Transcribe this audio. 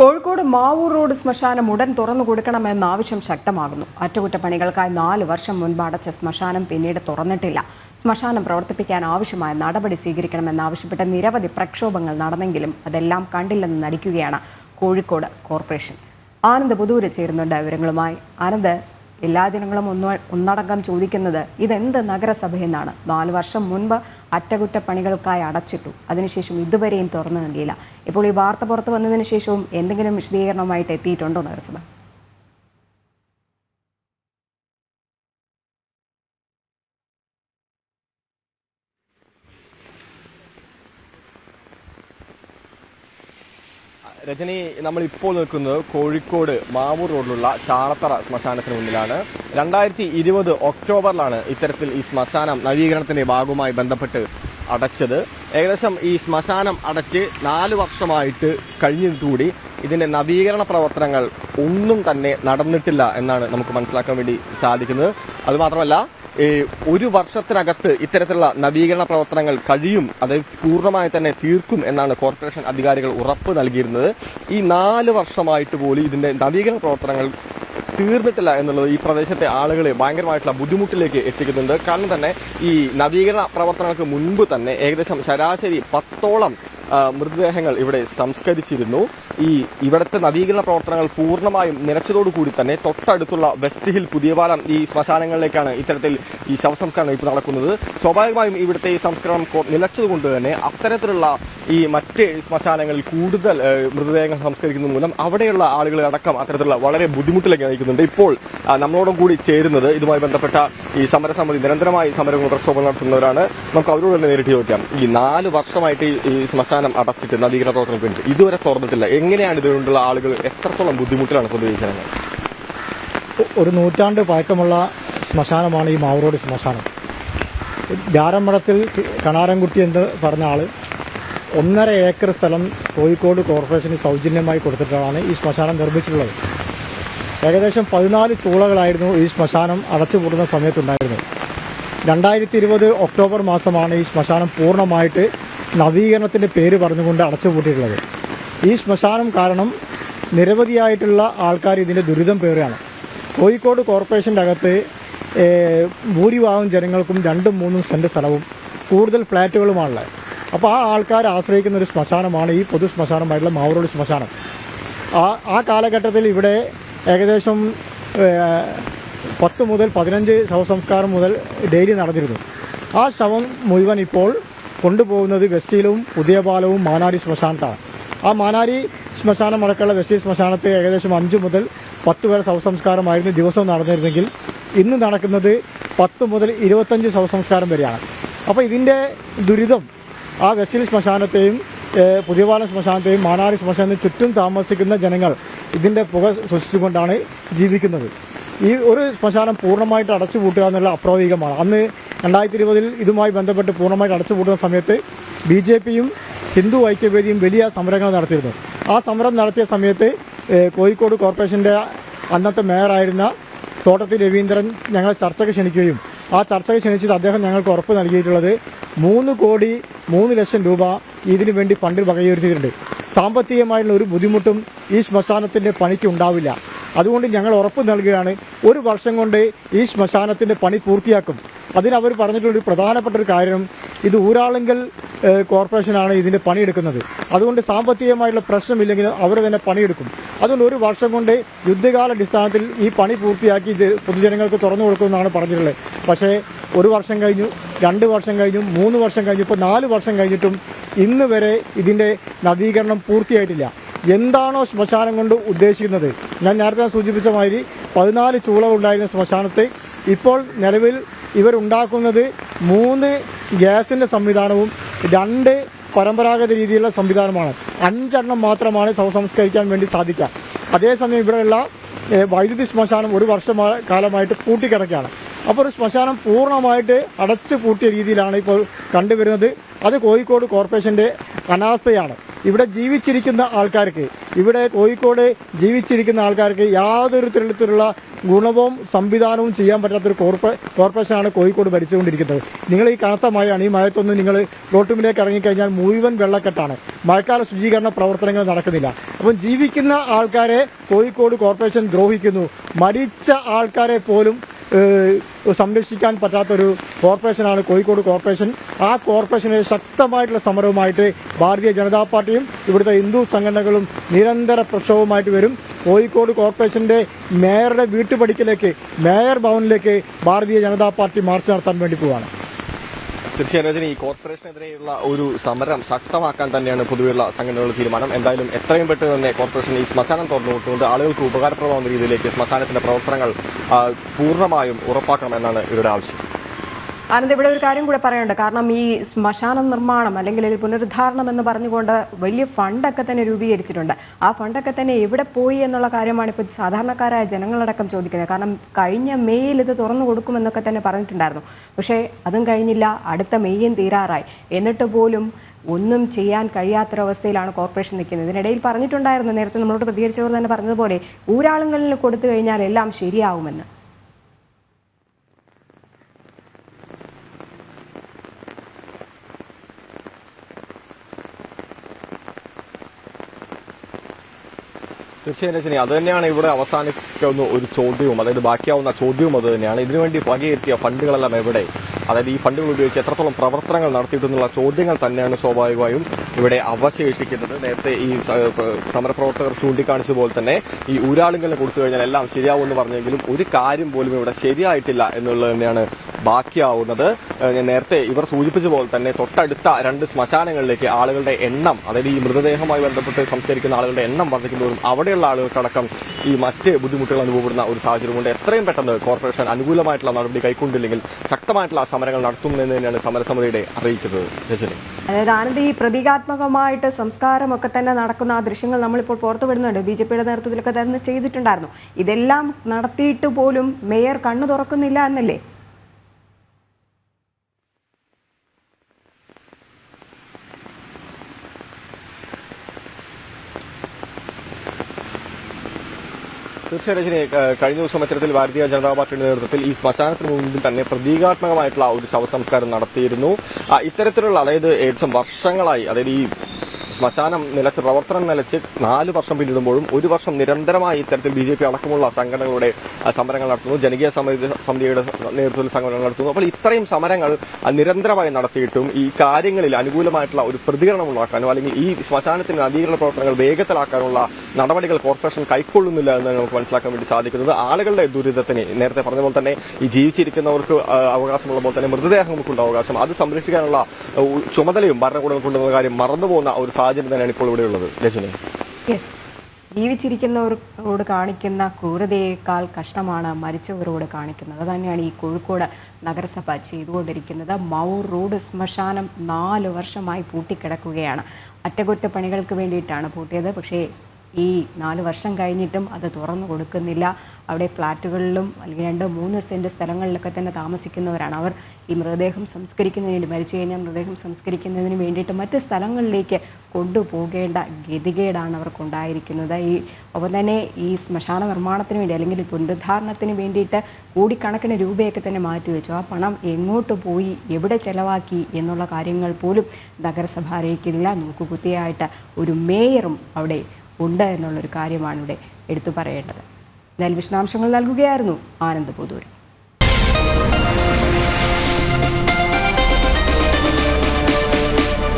Kozhikode Mavoor road ശ്മശാനം ഉടൻ തുറന്നു കൊടുക്കണമെന്ന ആവശ്യം ശക്തമാകുന്നു. അറ്റകുറ്റപ്പണികൾക്കായി നാല് വർഷം മുൻപ് അടച്ച ശ്മശാനം പിന്നീട് തുറന്നിട്ടില്ല. ശ്മശാനം പ്രവർത്തിപ്പിക്കാൻ ആവശ്യമായ നടപടി സ്വീകരിക്കണമെന്നാവശ്യപ്പെട്ട് നിരവധി പ്രക്ഷോഭങ്ങൾ നടന്നെങ്കിലും അതെല്ലാം കണ്ടില്ലെന്ന് നടിക്കുകയാണ് കോഴിക്കോട് കോർപ്പറേഷൻ. ആനന്ദ് പുതൂര് ചേരുന്നുണ്ട് വിവരങ്ങളുമായി. ആനന്ദ് എല്ലാ ജനങ്ങളും ഒന്ന് ഒന്നടങ്കം ചോദിക്കുന്നത് ഇതെന്ത് നഗരസഭയെന്നാണ്. നാല് വർഷം മുൻപ് അറ്റകുറ്റപ്പണികൾക്കായി അടച്ചിട്ടു. അതിനുശേഷം ഇതുവരെയും തുറന്നു നൽകിയില്ല. ഇപ്പോൾ ഈ വാർത്ത പുറത്തു വന്നതിന് ശേഷവും എന്തെങ്കിലും വിശദീകരണമായിട്ട് എത്തിയിട്ടുണ്ടോ നഗരസഭ രജനി നമ്മൾ ഇപ്പോൾ നിൽക്കുന്നത് കോഴിക്കോട് മാവൂർ റോഡിലുള്ള ചാളത്തറ ശ്മശാനത്തിന് മുന്നിലാണ്. രണ്ടായിരത്തി ഇരുപത് ഒക്ടോബറിലാണ് ഇത്തരത്തിൽ ഈ ശ്മശാനം നവീകരണത്തിന്റെ ഭാഗവുമായി ബന്ധപ്പെട്ട് അടച്ചത്. ഏകദേശം ഈ ശ്മശാനം അടച്ച് നാല് വർഷമായിട്ട് കഴിഞ്ഞിട്ടുകൂടി ഇതിന്റെ നവീകരണ പ്രവർത്തനങ്ങൾ ഒന്നും തന്നെ നടന്നിട്ടില്ല എന്നാണ് നമുക്ക് മനസ്സിലാക്കാൻ വേണ്ടി സാധിക്കുന്നത്. അതുമാത്രമല്ല ഒരു വർഷത്തിനകത്ത് ഇത്തരത്തിലുള്ള നവീകരണ പ്രവർത്തനങ്ങൾ കഴിയും അതായത് പൂർണമായി തന്നെ തീർക്കും എന്നാണ് കോർപ്പറേഷൻ അധികാരികൾ ഉറപ്പ് നൽകിയിരുന്നത്. ഈ നാല് വർഷമായിട്ട് പോലും ഇതിന്റെ നവീകരണ പ്രവർത്തനങ്ങൾ തീർന്നിട്ടില്ല എന്നുള്ളത് ഈ പ്രദേശത്തെ ആളുകളെ ഭയങ്കരമായിട്ടുള്ള ബുദ്ധിമുട്ടിലേക്ക് എത്തിക്കുന്നുണ്ട്. കാരണം തന്നെ ഈ നവീകരണ പ്രവർത്തനങ്ങൾക്ക് മുൻപ് തന്നെ ഏകദേശം ശരാശരി പത്തോളം മൃതദേഹങ്ങൾ ഇവിടെ സംസ്കരിച്ചിരുന്നു. ഈ ഇവിടുത്തെ നവീകരണ പ്രവർത്തനങ്ങൾ പൂർണമായും നിലച്ചതോടുകൂടി തന്നെ തൊട്ടടുത്തുള്ള വെസ്റ്റ് ഹിൽ പുതിയപാലം ഈ ശ്മശാനങ്ങളിലേക്കാണ് ഇത്തരത്തിൽ ഈ ശവസംസ്കരണം ഇപ്പോൾ നടക്കുന്നത്. സ്വാഭാവികമായും ഇവിടുത്തെ ഈ സംസ്കരണം നിലച്ചതുകൊണ്ട് തന്നെ അത്തരത്തിലുള്ള ഈ മറ്റ് ശ്മശാനങ്ങളിൽ കൂടുതൽ മൃതദേഹങ്ങൾ സംസ്കരിക്കുന്നത് മൂലം അവിടെയുള്ള ആളുകൾ അടക്കം അത്തരത്തിലുള്ള വളരെ ബുദ്ധിമുട്ടിലേക്ക് നയിക്കുന്നുണ്ട്. ഇപ്പോൾ നമ്മളോടും കൂടി ചേരുന്നത് ഇതുമായി ബന്ധപ്പെട്ട ഈ സമരസമിതി നിരന്തരമായി സമരങ്ങൾ പ്രക്ഷോഭം നടത്തുന്നവരാണ്. നമുക്ക് അവരോട് തന്നെ നേരിട്ട് ചോദിക്കാം. ഈ നാല് വർഷമായിട്ട് ഈ ശ്മശാനം അടച്ചിട്ട് നവീകരണ പ്രവർത്തനത്തിന് വേണ്ടി ഇതുവരെ തുറന്നിട്ടില്ല. എങ്ങനെയാണ് ഇതുകൊണ്ടുള്ള ആളുകൾ എത്രത്തോളം ബുദ്ധിമുട്ടിലാണ് പൊതുവിചാരങ്ങൾ ഒരു നൂറ്റാണ്ട് പഴക്കമുള്ള ശ്മശാനമാണ് ഈ മാവൂരോട് ശ്മശാനം. ജാരമഠത്തിൽ കണാരൻകുട്ടി എന്ന് പറഞ്ഞ ആൾ ഒന്നര ഏക്കർ സ്ഥലം കോഴിക്കോട് കോർപ്പറേഷന് സൗജന്യമായി കൊടുത്തിട്ടാണ് ഈ ശ്മശാനം നിർമ്മിച്ചിട്ടുള്ളത്. ഏകദേശം പതിനാല് ചൂളകളായിരുന്നു ഈ ശ്മശാനം അടച്ചുപൂടുന്ന സമയത്തുണ്ടായിരുന്നത്. രണ്ടായിരത്തി ഇരുപത് ഒക്ടോബർ മാസമാണ് ഈ ശ്മശാനം പൂർണമായിട്ട് നവീകരണത്തിന്റെ പേര് പറഞ്ഞുകൊണ്ട് അടച്ചുപൂട്ടിയിട്ടുള്ളത്. ഈ ശ്മശാനം കാരണം നിരവധിയായിട്ടുള്ള ആൾക്കാർ ഇതിന്റെ ദുരിതം പേറുകയാണ്. കോഴിക്കോട് കോർപ്പറേഷന്റെ അകത്ത് ഭൂരിഭാഗം ജനങ്ങൾക്കും രണ്ടും മൂന്നും സെന്റ് സ്ഥലവും കൂടുതൽ ഫ്ലാറ്റുകളുമാണുള്ളത്. അപ്പോൾ ആ ആൾക്കാർ ആശ്രയിക്കുന്ന ഒരു ശ്മശാനമാണ് ഈ പൊതു ശ്മശാനമായിട്ടുള്ള മാവൂരോട് ശ്മശാനം. ആ ആ കാലഘട്ടത്തിൽ ഇവിടെ ഏകദേശം പത്ത് മുതൽ പതിനഞ്ച് ശവസംസ്കാരം മുതൽ ഡെയിലി നടന്നിരുന്നു. ആ ശവം മുഴുവൻ ഇപ്പോൾ കൊണ്ടുപോകുന്നത് വെസ്റ്റിലും പുതിയ പാലവും മാനാടി ശ്മശാനത്താണ്. ആ മാനാരി ശ്മശാനം അടക്കമുള്ള വെസ്റ്റി ശ്മശാനത്ത് ഏകദേശം അഞ്ച് മുതൽ പത്ത് വരെ ശവസംസ്കാരമായിരുന്നു ദിവസം നടന്നിരുന്നെങ്കിൽ ഇന്ന് നടക്കുന്നത് പത്ത് മുതൽ ഇരുപത്തഞ്ച് ശവസംസ്കാരം വരെയാണ്. അപ്പോൾ ഇതിന്റെ ദുരിതം ആ വെസ്റ്റിൽ ശ്മശാനത്തെയും പുതിയപാല ശ്മശാനത്തെയും മാനാരി ശ്മശാനത്തിന് ചുറ്റും താമസിക്കുന്ന ജനങ്ങൾ ഇതിന്റെ പുക ശ്വസിച്ചുകൊണ്ടാണ് ജീവിക്കുന്നത്. ഈ ഒരു ശ്മശാനം പൂർണമായിട്ട് അടച്ചുപൂട്ടുക എന്നുള്ള അപ്രായോഗികമാണ് അന്ന് രണ്ടായിരത്തി ഇരുപതിൽ ഇതുമായി ബന്ധപ്പെട്ട് പൂർണമായിട്ട് അടച്ചുപൂട്ടുന്ന സമയത്ത് ബി ജെ പിയും ഹിന്ദു ഐക്യവേദിയും വലിയ സമരങ്ങൾ നടത്തിയിരുന്നു. ആ സമരം നടത്തിയ സമയത്ത് കോഴിക്കോട് കോർപ്പറേഷന്റെ അന്നത്തെ മേയറായിരുന്ന തോട്ടത്തിൽ രവീന്ദ്രൻ ഞങ്ങളെ ചർച്ചയ്ക്ക് ക്ഷണിക്കുകയും ആ ചർച്ചയ്ക്ക് ക്ഷണിച്ചിട്ട് അദ്ദേഹം ഞങ്ങൾക്ക് ഉറപ്പ് നൽകിയിട്ടുള്ളത് മൂന്ന് കോടി മൂന്ന് ലക്ഷം രൂപ ഇതിനു വേണ്ടി ഫണ്ടിൽ വകയിരുത്തിയിട്ടുണ്ട്. സാമ്പത്തികമായിട്ടുള്ള ഒരു ബുദ്ധിമുട്ടും ഈ ശ്മശാനത്തിന്റെ പണിക്ക് ഉണ്ടാവില്ല. അതുകൊണ്ട് ഞങ്ങൾ ഉറപ്പ് നൽകുകയാണ് ഒരു വർഷം കൊണ്ട് ഈ ശ്മശാനത്തിന്റെ പണി പൂർത്തിയാക്കും. അതിനവർ പറഞ്ഞിട്ടുള്ള ഒരു പ്രധാനപ്പെട്ട ഒരു കാര്യം ഇത് ഊരാളുങ്കൽ കോർപ്പറേഷനാണ് ഇതിന്റെ പണിയെടുക്കുന്നത്. അതുകൊണ്ട് സാമ്പത്തികമായിട്ടുള്ള പ്രശ്നമില്ലെങ്കിൽ അവർ തന്നെ പണിയെടുക്കും. അതുകൊണ്ട് ഒരു വർഷം കൊണ്ട് യുദ്ധകാലടിസ്ഥാനത്തിൽ ഈ പണി പൂർത്തിയാക്കി പൊതുജനങ്ങൾക്ക് തുറന്നു കൊടുക്കുമെന്നാണ് പറഞ്ഞിട്ടുള്ളത്. പക്ഷേ ഒരു വർഷം കഴിഞ്ഞു രണ്ട് വർഷം കഴിഞ്ഞു മൂന്ന് വർഷം കഴിഞ്ഞു ഇപ്പോൾ നാല് വർഷം കഴിഞ്ഞിട്ടും ഇന്ന് വരെ ഇതിന്റെ നവീകരണം പൂർത്തിയായിട്ടില്ല. എന്താണോ ശ്മശാനം കൊണ്ട് ഉദ്ദേശിക്കുന്നത്? ഞാൻ നേരത്തെ സൂചിപ്പിച്ച മാതിരി പതിനാല് ചൂളകളുണ്ടായിരുന്ന ശ്മശാനത്തെ ഇപ്പോൾ നിലവിൽ ഇവരുണ്ടാക്കുന്നത് മൂന്ന് ഗ്യാസിന്റെ സംവിധാനവും രണ്ട് പരമ്പരാഗത രീതിയിലുള്ള സംവിധാനമാണ്. അഞ്ചെണ്ണം മാത്രമാണ് ശവസംസ്കരിക്കാൻ വേണ്ടി സാധിക്കുക. അതേസമയം ഇവിടെയുള്ള വൈദ്യുതി ശ്മശാനം ഒരു വർഷം കാലമായിട്ട് പൂട്ടിക്കിടക്കുകയാണ്. അപ്പോൾ ഒരു ശ്മശാനം പൂർണമായിട്ട് അടച്ചു പൂട്ടിയ രീതിയിലാണ് ഇപ്പോൾ കണ്ടുവരുന്നത്. അത് കോഴിക്കോട് കോർപ്പറേഷന്റെ അനാസ്ഥയാണ്. ഇവിടെ ജീവിച്ചിരിക്കുന്ന ആൾക്കാർക്ക് ഇവിടെ കോഴിക്കോട് ജീവിച്ചിരിക്കുന്ന ആൾക്കാർക്ക് യാതൊരു തരത്തിലുള്ള ഗുണവും സംവിധാനവും ചെയ്യാൻ പറ്റാത്തൊരു കോർപ്പ കോർപ്പറേഷനാണ് കോഴിക്കോട് ഭരിച്ചുകൊണ്ടിരിക്കുന്നത്. നിങ്ങൾ ഈ കനത്ത മഴയാണ് ഈ മഴത്തൊന്ന് നിങ്ങൾ റോട്ടുമിലേക്ക് ഇറങ്ങിക്കഴിഞ്ഞാൽ മുഴുവൻ വെള്ളക്കെട്ടാണ്. മഴക്കാല ശുചീകരണ പ്രവർത്തനങ്ങൾ നടക്കുന്നില്ല. അപ്പം ജീവിക്കുന്ന ആൾക്കാരെ കോഴിക്കോട് കോർപ്പറേഷൻ ദ്രോഹിക്കുന്നു. മരിച്ച ആൾക്കാരെ പോലും സംരക്ഷിക്കാൻ പറ്റാത്തൊരു കോർപ്പറേഷനാണ് കോഴിക്കോട് കോർപ്പറേഷൻ. ആ കോർപ്പറേഷന് ശക്തമായിട്ടുള്ള സമരവുമായിട്ട് ഭാരതീയ ജനതാ പാർട്ടിയും ഇവിടുത്തെ ഹിന്ദു സംഘടനകളും നിരന്തര പ്രക്ഷോഭവുമായിട്ട് വരും. കോഴിക്കോട് കോർപ്പറേഷന്റെ മേയറുടെ വീട്ടുപടിക്കലേക്ക് mayor ഭവനിലേക്ക് Bharatiya Janata party March നടത്താൻ വേണ്ടി പോവുകയാണ് തീർച്ചയായും രജനി ഈ കോർപ്പറേഷനെതിരെയുള്ള ഒരു സമരം ശക്തമാക്കാൻ തന്നെയാണ് പൊതുവെയുള്ള സംഘടനകളുടെ തീരുമാനം. എന്തായാലും എത്രയും പെട്ടെന്ന് തന്നെ കോർപ്പറേഷൻ ഈ ശ്മശാനം തുറന്നു കൊടുത്തുകൊണ്ട് ആളുകൾക്ക് ഉപകാരപ്രദമാകുന്ന രീതിയിലേക്ക് ശ്മശാനത്തിന്റെ പ്രവർത്തനങ്ങൾ പൂർണമായും ഉറപ്പാക്കണമെന്നാണ് ഇവരുടെ ആവശ്യം. ആനന്ദ് ഇവിടെ ഒരു കാര്യം കൂടെ പറയണ്ട കാരണം ഈ ശ്മശാന നിർമ്മാണം അല്ലെങ്കിൽ പുനരുദ്ധാരണം എന്ന് പറഞ്ഞുകൊണ്ട് വലിയ ഫണ്ടൊക്കെ തന്നെ രൂപീകരിച്ചിട്ടുണ്ട്. ആ ഫണ്ടൊക്കെ തന്നെ എവിടെ പോയി എന്നുള്ള കാര്യമാണ് ഇപ്പോൾ സാധാരണക്കാരായ ജനങ്ങളടക്കം ചോദിക്കുന്നത്. കാരണം കഴിഞ്ഞ മെയ്യിൽ ഇത് തുറന്നു കൊടുക്കുമെന്നൊക്കെ തന്നെ പറഞ്ഞിട്ടുണ്ടായിരുന്നു. പക്ഷേ അതും കഴിഞ്ഞില്ല. അടുത്ത മെയ്യും തീരാറായി. എന്നിട്ട് പോലും ഒന്നും ചെയ്യാൻ കഴിയാത്തൊരവസ്ഥയിലാണ് കോർപ്പറേഷൻ നിൽക്കുന്നത്. ഇതിനിടയിൽ പറഞ്ഞിട്ടുണ്ടായിരുന്നു നേരത്തെ നമ്മളോട് പ്രതികരിച്ചവർ തന്നെ പറഞ്ഞതുപോലെ ഊരാളുങ്ങളിൽ കൊടുത്തു കഴിഞ്ഞാൽ എല്ലാം ശരിയാവുമെന്ന്. തീർച്ചയായും രജനി അത് തന്നെയാണ് ഇവിടെ അവസാനിക്കുന്ന ഒരു ചോദ്യവും. അതായത് ബാക്കിയാവുന്ന ചോദ്യവും അത് തന്നെയാണ്. ഇതിനുവേണ്ടി വകയിരുത്തിയ ഫണ്ടുകളെല്ലാം എവിടെ? അതായത് ഈ ഫണ്ടുകൾ ഉപയോഗിച്ച് എത്രത്തോളം പ്രവർത്തനങ്ങൾ നടത്തിയിട്ടുള്ള ചോദ്യങ്ങൾ തന്നെയാണ് സ്വാഭാവികമായും ഇവിടെ അവശേഷിക്കുന്നത്. നേരത്തെ ഈ സമരപ്രവർത്തകർ ചൂണ്ടിക്കാണിച്ച പോലെ തന്നെ ഈ ഊരാളുകളെ കൊടുത്തു കഴിഞ്ഞാൽ എല്ലാം ശരിയാവുമെന്ന് പറഞ്ഞെങ്കിലും ഒരു കാര്യം പോലും ഇവിടെ ശരിയായിട്ടില്ല എന്നുള്ളത് തന്നെയാണ് ബാക്കിയാവുന്നത്. നേരത്തെ ഇവർ സൂചിപ്പിച്ച പോലെ തന്നെ തൊട്ടടുത്ത രണ്ട് ശ്മശാനങ്ങളിലേക്ക് ആളുകളുടെ എണ്ണം അതായത് ഈ മൃതദേഹവുമായി ബന്ധപ്പെട്ട് സംസ്കരിക്കുന്ന ആളുകളുടെ എണ്ണം വർദ്ധിക്കുന്നതും അവിടെയുള്ള ആളുകൾക്കടക്കം ഈ മറ്റ് ബുദ്ധിമുട്ടുകൾ അനുഭവപ്പെടുന്ന ഒരു സാഹചര്യമുണ്ട്. എത്രയും പെട്ടെന്ന് കോർപ്പറേഷൻ അനുകൂലമായിട്ടുള്ള നടപടി കൈക്കൊണ്ടില്ലെങ്കിൽ ശക്തമായിട്ടുള്ള സമരങ്ങൾ നടത്തുമെന്ന് തന്നെയാണ് സമരസമിതിയുടെ അറിയിക്കുന്നത് രജനി. അതായത് ആനന്ദ് ഈ പ്രതീകാത്മകമായിട്ട് സംസ്കാരമൊക്കെ തന്നെ നടക്കുന്ന ആ ദൃശ്യങ്ങൾ നമ്മളിപ്പോൾ പുറത്തു വിടുന്നുണ്ട്. ബി ജെ പിയുടെ നേതൃത്വത്തിലൊക്കെ തന്നെ ചെയ്തിട്ടുണ്ടായിരുന്നു. ഇതെല്ലാം നടത്തിയിട്ട് പോലും മേയർ കണ്ണു തുറക്കുന്നില്ല എന്നല്ലേ? തീർച്ചയായും ശരി. കഴിഞ്ഞ ദിവസം ഇത്തരത്തിൽ ഭാരതീയ ജനതാ പാർട്ടിയുടെ നേതൃത്വത്തിൽ ഈ ശ്മശാനത്തിന് മുമ്പിൽ തന്നെ പ്രതീകാത്മകമായിട്ടുള്ള ഒരു ശവസംസ്കാരം നടത്തിയിരുന്നു. ഇത്തരത്തിലുള്ള അതായത് ഏകദേശം വർഷങ്ങളായി അതായത് ഈ ശ്മശാനം നിലച്ച് പ്രവർത്തനം നിലച്ച് നാല് വർഷം പിന്നിടുമ്പോഴും ഒരു വർഷം നിരന്തരമായി ഇത്തരത്തിൽ ബി ജെ പി അടക്കമുള്ള സംഘടനകളുടെ സമരങ്ങൾ നടത്തുന്നു. ജനകീയ സമിതി സമിതിയുടെ നേതൃത്വത്തിൽ സമരങ്ങൾ നടത്തുന്നു. അപ്പോൾ ഇത്രയും സമരങ്ങൾ നിരന്തരമായി നടത്തിയിട്ടും ഈ കാര്യങ്ങളിൽ അനുകൂലമായിട്ടുള്ള ഒരു പ്രതികരണം ഉണ്ടാക്കാനോ അല്ലെങ്കിൽ ഈ ശ്മശാനത്തിന് നവീകരണ പ്രവർത്തനങ്ങൾ വേഗത്തിലാക്കാനുള്ള നടപടികൾ കോർപ്പറേഷൻ കൈക്കൊള്ളുന്നില്ല എന്ന് നമുക്ക് മനസ്സിലാക്കാൻ വേണ്ടി സാധിക്കുന്നത്. ആളുകളുടെ ദുരിതത്തിന് നേരത്തെ പറഞ്ഞ പോലെ തന്നെ ഈ ജീവിച്ചിരിക്കുന്നവർക്ക് അവകാശമുള്ള പോലെ തന്നെ മൃതദേഹങ്ങൾക്കുള്ള അവകാശം അത് സംരക്ഷിക്കാനുള്ള ചുമതലയും ഭരണകൂടങ്ങൾക്കുണ്ടെന്ന കാര്യം മറന്നുപോകുന്ന ഒരു തന്നെയാണ് ഇപ്പോൾ ഇവിടെ ഉള്ളത്. രജനി. യെസ് ജീവിച്ചിരിക്കുന്നവരോട് കാണിക്കുന്ന ക്രൂരതയേക്കാൾ കഷ്ടമാണ് മരിച്ചവരോട് കാണിക്കുന്നത്. തന്നെയാണ് ഈ കോഴിക്കോട് നഗരസഭ ചെയ്തുകൊണ്ടിരിക്കുന്നത്. മൗർ റോഡ് ശ്മശാനം നാല് വർഷമായി പൂട്ടിക്കിടക്കുകയാണ്. അറ്റകുറ്റപ്പണികൾക്ക് വേണ്ടിയിട്ടാണ് പൂട്ടിയത്. പക്ഷേ ഈ നാല് വർഷം കഴിഞ്ഞിട്ടും അത് തുറന്നു കൊടുക്കുന്നില്ല. അവിടെ ഫ്ലാറ്റുകളിലും അല്ലെങ്കിൽ രണ്ട് മൂന്ന് സെന്റ് സ്ഥലങ്ങളിലൊക്കെ തന്നെ താമസിക്കുന്നവരാണ്. അവർ ഈ മൃതദേഹം സംസ്കരിക്കുന്നതിന് വേണ്ടി മരിച്ചു കഴിഞ്ഞാൽ മൃതദേഹം സംസ്കരിക്കുന്നതിന് വേണ്ടിയിട്ട് മറ്റ് സ്ഥലങ്ങളിലേക്ക് കൊണ്ടുപോകേണ്ട ഗതികേടാണ് അവർക്കുണ്ടായിരിക്കുന്നത്. ഈ ഒപ്പം തന്നെ ഈ ശ്മശാന നിർമ്മാണത്തിന് വേണ്ടി അല്ലെങ്കിൽ പുനരുദ്ധാരണത്തിന് വേണ്ടിയിട്ട് കോടിക്കണക്കിന് രൂപയൊക്കെ തന്നെ മാറ്റിവെച്ചു ആ പണം എങ്ങോട്ട് പോയി എവിടെ ചെലവാക്കി എന്നുള്ള കാര്യങ്ങൾ പോലും നഗരസഭ അറിയിക്കുന്നില്ല. നോക്കുകുത്തിയായിട്ട് ഒരു മേയറും അവിടെ ഉണ്ട് എന്നുള്ളൊരു കാര്യമാണ് ഇവിടെ എടുത്തു പറയേണ്ടത്. എന്നാൽ വിശദാംശങ്ങൾ നൽകുകയായിരുന്നു ആനന്ദ്